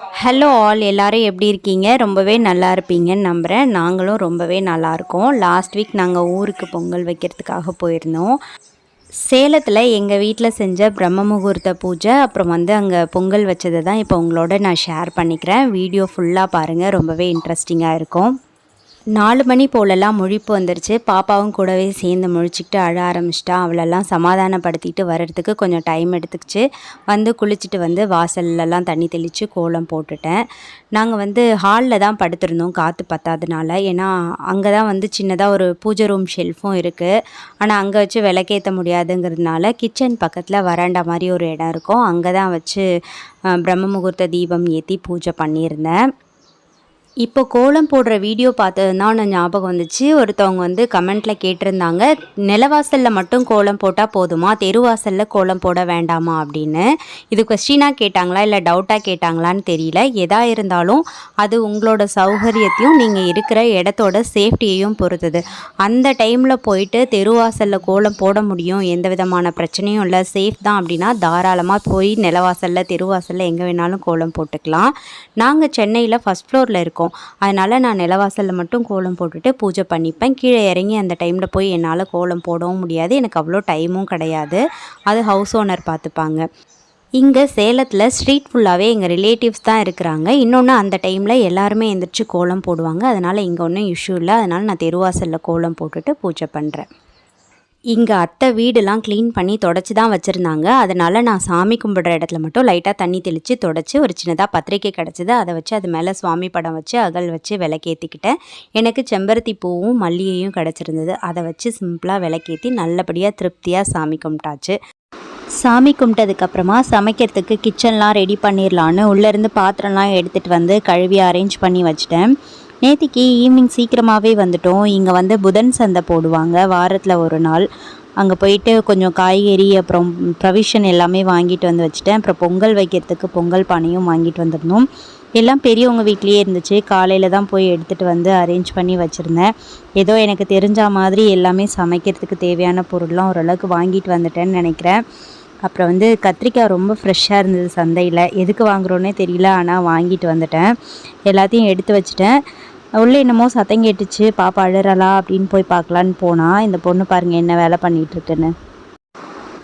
Hello all எல்லோரும் எப்படி இருக்கீங்க? ரொம்பவே நல்லா இருப்பீங்கன்னு நம்புகிறேன் நாங்களும் ரொம்பவே நல்லா இருக்கோம். லாஸ்ட் வீக் நாங்கள் ஊருக்கு பொங்கல் வைக்கிறதுக்காக போயிருந்தோம். சேலத்தில் எங்கள் வீட்டில் செஞ்ச பிரம்ம முகூர்த்த பூஜை அப்புறம் வந்து அங்கே பொங்கல் வச்சதை தான் இப்போ உங்களோட நான் ஷேர் பண்ணிக்கிறேன். வீடியோ ஃபுல்லாக பாருங்கள் ரொம்பவே இன்ட்ரெஸ்டிங்காக இருக்கும். நாலு மணி போலெல்லாம் முழிப்பு வந்துருச்சு. பாப்பாவும் கூடவே சேர்ந்து முழிச்சிக்கிட்டு அழ ஆரம்பிச்சிட்டா. அவளெல்லாம் சமாதானப்படுத்திட்டு வர்றதுக்கு கொஞ்சம் டைம் எடுத்துக்கிச்சு. வந்து குளிச்சுட்டு வந்து வாசல்லலாம் தண்ணி தெளித்து கோலம் போட்டுட்டேன். நாங்கள் வந்து ஹாலில் தான் படுத்திருந்தோம். காற்று பத்தாதனால. ஏன்னா அங்கே தான் வந்து சின்னதாக ஒரு பூஜை ரூம் ஷெல்ஃபும் இருக்குது ஆனால் அங்கே வச்சு விளக்கேற்ற முடியாதுங்கிறதுனால கிச்சன் பக்கத்தில் வராண்டா மாதிரி ஒரு இடம் இருக்கும். அங்கே தான் வச்சு பிரம்ம முகூர்த்த தீபம் ஏற்றி பூஜை பண்ணியிருந்தேன். இப்போ கோலம் போடுற வீடியோ பார்த்தது தான் நான் ஞாபகம் வந்துச்சு. ஒருத்தவங்க வந்து கமெண்ட்டில் கேட்டிருந்தாங்க நிலவாசலில் மட்டும் கோலம் போட்டால் போதுமா? தெருவாசலில் கோலம் போட வேண்டாமா? அப்படின்னு. இது கொஸ்டினாக கேட்டாங்களா இல்லை டவுட்டாக கேட்டாங்களான்னு தெரியல. எதா இருந்தாலும் அது உங்களோட சௌகரியத்தையும் நீங்கள் இருக்கிற இடத்தோட சேஃப்டியையும் பொறுத்தது. அந்த டைமில் போயிட்டு தெருவாசலில் கோலம் போட முடியும் எந்த விதமான பிரச்சனையும் இல்லை. சேஃப் தான் அப்படின்னா தாராளமாக போய் நிலவாசலில் தெருவாசலில் எங்கே வேணாலும் கோலம் போட்டுக்கலாம். நாங்கள் சென்னையில் ஃபஸ்ட் ஃப்ளோரில் இருக்கோம். அதனால் நான் நிலவாசலில் மட்டும் கோலம் போட்டுட்டு பூஜை பண்ணிப்பேன். கீழே இறங்கி அந்த டைமில் போய் என்னால் கோலம் போடவும் முடியாது. எனக்கு அவ்வளோ டைமும் கிடையாது. அது ஹவுஸ் ஓனர் பார்த்துப்பாங்க இங்கே சேலத்தில் ஸ்ட்ரீட் ஃபுல்லாகவே எங்கள் ரிலேட்டிவ்ஸ் தான் இருக்கிறாங்க. இன்னொன்று அந்த டைமில் எல்லாருமே எந்திரிச்சு கோலம் போடுவாங்க. அதனால் இங்கே ஒன்றும் இஷ்யூ இல்லை. அதனால் நான் தெருவாசலில் கோலம் போட்டுட்டு பூஜை பண்ணுறேன் இங்கே அத்தை வீடெல்லாம் க்ளீன் பண்ணி தொடச்சி தான் வச்சுருந்தாங்க. அதனால் நான் சாமி கும்பிட்ற இடத்துல மட்டும் லைட்டாக தண்ணி தெளித்து தொடச்சி ஒரு சின்னதாக பத்திரிக்கை கிடச்சிது. அதை வச்சு அது மேலே சுவாமி படம் வச்சு அகல் வச்சு விளக்கேற்றிக்கிட்டேன் எனக்கு செம்பருத்தி பூவும் மல்லியையும் கிடச்சிருந்தது. அதை வச்சு சிம்பிளாக விளக்கேற்றி நல்லபடியாக திருப்தியாக சாமி கும்பிட்டாச்சு. சாமி கும்பிட்டதுக்கப்புறமா சமைக்கிறதுக்கு கிச்சன்லாம் ரெடி பண்ணிடலான்னு உள்ளேருந்து பாத்திரம்லாம் எடுத்துகிட்டு வந்து கழுவி அரேஞ்ச் பண்ணி வச்சிட்டேன். நேத்திக்கு ஈவினிங் சீக்கிரமாகவே வந்துட்டோம். இங்கே வந்து புதன் சந்தை போடுவாங்க. வாரத்தில் ஒரு நாள். அங்கே போயிட்டு கொஞ்சம் காய்கறி அப்புறம் ப்ரொவிஷன் எல்லாமே வாங்கிட்டு வந்து வச்சுட்டேன். அப்புறம் பொங்கல் வைக்கிறதுக்கு பொங்கல் பானையும் வாங்கிட்டு வந்திருந்தோம். எல்லாம் பெரியவங்க வீட்லேயே இருந்துச்சு. காலையில் தான் போய் எடுத்துகிட்டு வந்து அரேஞ்ச் பண்ணி வச்சுருந்தேன். ஏதோ எனக்கு தெரிஞ்ச மாதிரி எல்லாமே சமைக்கிறதுக்கு தேவையான பொருள்லாம் ஓரளவுக்கு வாங்கிட்டு வந்துட்டேன்னு நினைக்கிறேன். அப்புறம் வந்து கத்திரிக்காய் ரொம்ப ஃப்ரெஷ்ஷாக இருந்தது சந்தையில். எதுக்கு வாங்குகிறோன்னே தெரியல. ஆனால் வாங்கிட்டு வந்துட்டேன். எல்லாத்தையும் எடுத்து வச்சுட்டேன். உள்ளே என்னமோ சத்தம் கேட்டுச்சு. பாப்பா அழுறலா அப்படின்னு போய் பார்க்கலான்னு போனால் இந்த பொண்ணு பாருங்கள் என்ன வேலை பண்ணிட்டு இருக்குன்னு.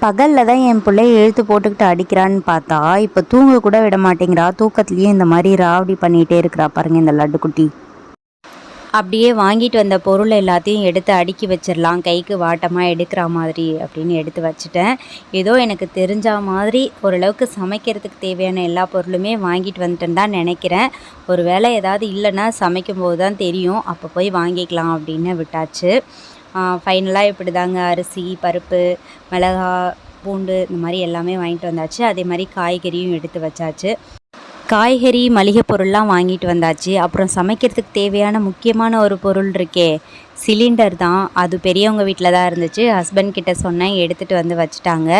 பகலில் தான் என் பிள்ளை எழுத்து போட்டுக்கிட்டு அடிக்கிறான்னு பார்த்தா இப்போ தூங்க கூட விட மாட்டேங்கிறா. தூக்கத்துலேயும் இந்த மாதிரி ராவடி பண்ணிகிட்டே இருக்கிறா பாருங்க இந்த லட்டு குட்டி அப்படியே வாங்கிட்டு வந்த பொருள் எல்லாத்தையும் எடுத்து அடுக்கி வச்சிடலாம். கைக்கு வாட்டமாக எடுக்கிற மாதிரி அப்படின்னு எடுத்து வச்சுட்டேன். ஏதோ எனக்கு தெரிஞ்ச மாதிரி ஓரளவுக்கு சமைக்கிறதுக்கு தேவையான எல்லா பொருளுமே வாங்கிட்டு வந்துட்டேன்னு தான் நினைக்கிறேன். ஒரு வேளை ஏதாவது இல்லைன்னா சமைக்கும்போது தான் தெரியும். அப்போ போய் வாங்கிக்கலாம் அப்படின்னு விட்டாச்சு. ஃபைனலாக இப்படி தாங்க அரிசி பருப்பு மிளகா பூண்டு இந்த மாதிரி எல்லாமே வாங்கிட்டு வந்தாச்சு. அதே மாதிரி காய்கறியும் எடுத்து வச்சாச்சு. காய்கறி மளிகை பொருள்லாம் வாங்கிட்டு வந்தாச்சு. அப்புறம் சமைக்கிறதுக்கு தேவையான முக்கியமான ஒரு பொருள் இருக்கே சிலிண்டர் தான். அது பெரியவங்க வீட்டில் தான் இருந்துச்சு. ஹஸ்பண்ட் கிட்ட சொன்னேன் எடுத்துகிட்டு வந்து வச்சுட்டாங்க.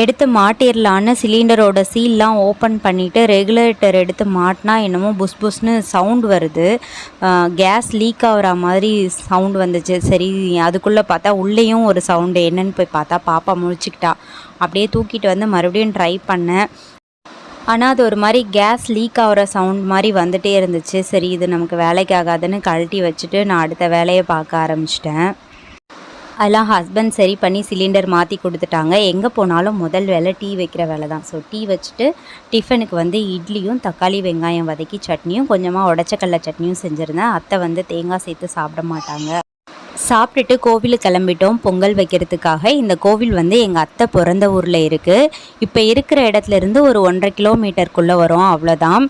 எடுத்து மாட்டிடலான்னு சிலிண்டரோட சீல்லாம் ஓப்பன் பண்ணிவிட்டு ரெகுலேட்டர் எடுத்து மாட்டினா என்னமோ புஸ் புஸ்னு சவுண்ட் வருது. கேஸ் லீக் ஆகிற மாதிரி சவுண்ட் வந்துச்சு. சரி அதுக்குள்ளே பார்த்தா உள்ளேயும் ஒரு சவுண்டு என்னன்னு போய் பார்த்தா பாப்பா முழிச்சுக்கிட்டா. அப்படியே தூக்கிட்டு வந்து மறுபடியும் ட்ரை பண்ணேன். ஆனால் அது ஒரு மாதிரி கேஸ் லீக் ஆகிற சவுண்ட் மாதிரி வந்துகிட்டே இருந்துச்சு. சரி இது நமக்கு வேலைக்கு ஆகாதுன்னு கழட்டி வச்சுட்டு நான் அடுத்த வேலையை பார்க்க ஆரம்பிச்சிட்டேன். அதெல்லாம் ஹஸ்பண்ட் சரி பண்ணி சிலிண்டர் மாற்றி கொடுத்துட்டாங்க. எங்கே போனாலும் முதல் வேலை டீ வைக்கிற வேலை தான். ஸோ டீ வச்சுட்டு டிஃபனுக்கு வந்து இட்லியும் தக்காளி வெங்காயம் வதக்கி சட்னியும் கொஞ்சமாக உடச்சக்கடல சட்னியும் செஞ்சுருந்தேன். அத்தை வந்து தேங்காய் சேர்த்து சாப்பிட மாட்டாங்க. சாப்பிட்டுட்டு கோவிலுக்கு கிளம்பிட்டோம். பொங்கல் வைக்கிறதுக்காக இந்த கோவில் வந்து எங்கள் அத்தை பிறந்த ஊரில் இருக்குது இப்போ இருக்கிற இடத்துல இருந்து ஒரு ஒன்றரை கிலோமீட்டருக்குள்ளே வரும். அவ்வளோதான்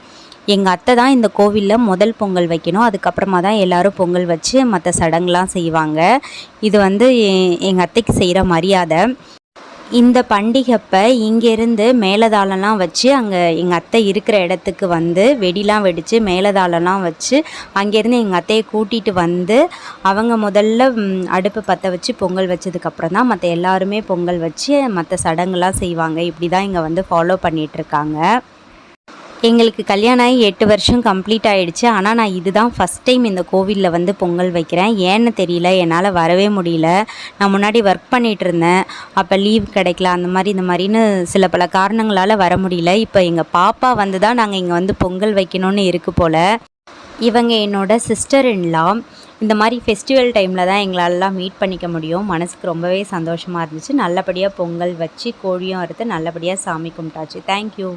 எங்கள் அத்தை தான் இந்த கோவிலில் முதல் பொங்கல் வைக்கணும். அதுக்கப்புறமா தான் எல்லோரும் பொங்கல் வச்சு மற்ற சடங்குலாம் செய்வாங்க. இது வந்து எங்கள் அத்தைக்கு செய்கிற மரியாதை. இந்த பண்டிகைப்ப இங்கேருந்து மேலதாளம்லாம் வச்சு அங்கே எங்கள் அத்தை இருக்கிற இடத்துக்கு வந்து வெடிலாம் வெடித்து மேலதாளம்லாம் வச்சு அங்கேருந்து எங்கள் அத்தையை கூட்டிகிட்டு வந்து அவங்க முதல்ல அடுப்பு பற்ற வச்சு பொங்கல் வச்சதுக்கப்புறம் தான் மற்ற எல்லாருமே பொங்கல் வச்சு மற்ற சடங்குலாம் செய்வாங்க. இப்படி தான் இங்கே வந்து ஃபாலோ பண்ணிகிட்ருக்காங்க எங்களுக்கு கல்யாணம் ஆகி எட்டு வருஷம் கம்ப்ளீட் ஆகிடுச்சு ஆனால் நான் இதுதான் ஃபஸ்ட் டைம் இந்த கோவிலில் வந்து பொங்கல் வைக்கிறேன். ஏன்னு தெரியல என்னால் வரவே முடியல. நான் முன்னாடி ஒர்க் பண்ணிகிட்டு இருந்தேன். அப்போ லீவ் கிடைக்கல அந்த மாதிரி இந்த மாதிரின்னு சில பல காரணங்களால் வர முடியல. இப்போ எங்கள் பாப்பா வந்து தான் நாங்கள் இங்கே வந்து பொங்கல் வைக்கணும்னு இருக்கு போல். இவங்க என்னோட சிஸ்டர் இன்லாம் இந்த மாதிரி ஃபெஸ்டிவல் டைமில் தான் எங்களாலலாம் மீட் பண்ணிக்க முடியும். மனசுக்கு ரொம்பவே சந்தோஷமாக இருந்துச்சு. நல்லபடியாக பொங்கல் வச்சு கோழியும் அறுத்து நல்லபடியாக சாமி கும்பிட்டாச்சு. தேங்க்யூ